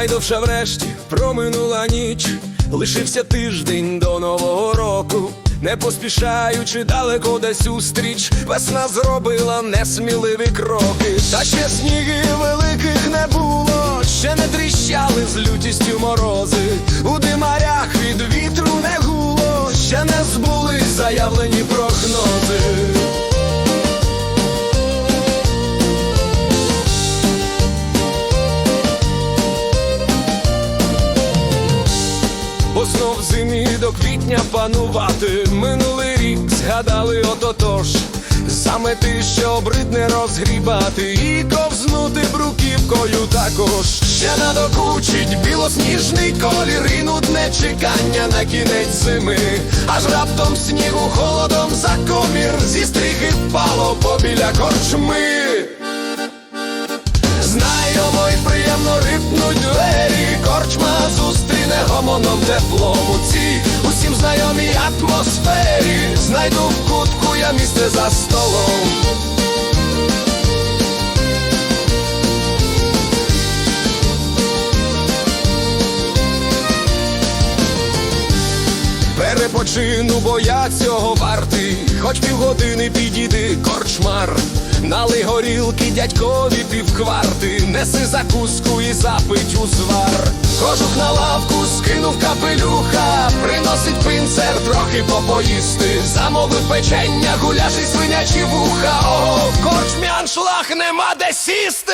Найдовша врешті проминула ніч, лишився тиждень до нового року. Не поспішаючи далеко десь устріч, весна зробила несміливі кроки. Та ще снігів великих не було, ще не тріщали з лютістю морози. У димарях від вітру не гуло, ще не збулись заявлені прогнози. Панувати. Минулий рік згадали ототож. Замети, що обридне розгрібати І ковзнути бруківкою також. Ще надокучить білосніжний колір І нудне чекання на кінець зими. Аж раптом снігу холодом за комір Зі стріхи впало побіля корчми. Знайомо й приємно рипнуть двері, корчма зустріне гомоном теплом у цій усім знайомій атмосфері. Знайду в кутку я місце за столом. Перепочину, бо я цього вартий, хоч півгодини підійди, корчмар. Нали горілки дядькові півкварти, неси закуску і запить у звар. Кожух на лавку капелюха, пинцер трохи попоїсти. Замовив печення, гуляш свинячі вуха. Ого, в корчмі нема де сісти.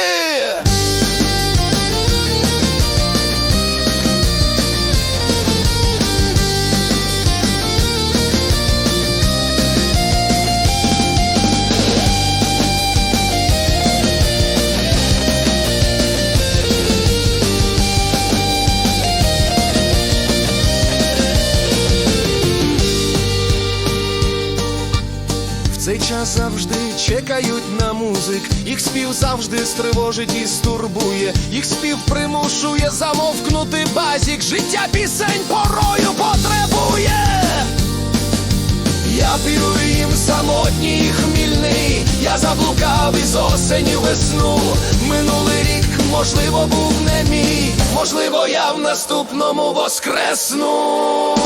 Цей час завжди чекають на музик, їх спів завжди стривожить і стурбує, їх спів примушує замовкнути базік, життя пісень порою потребує. Я пірую їм самотній хмільний, я заблукав із осені весну. Минулий рік, можливо, був не мій, можливо, я в наступному воскресну.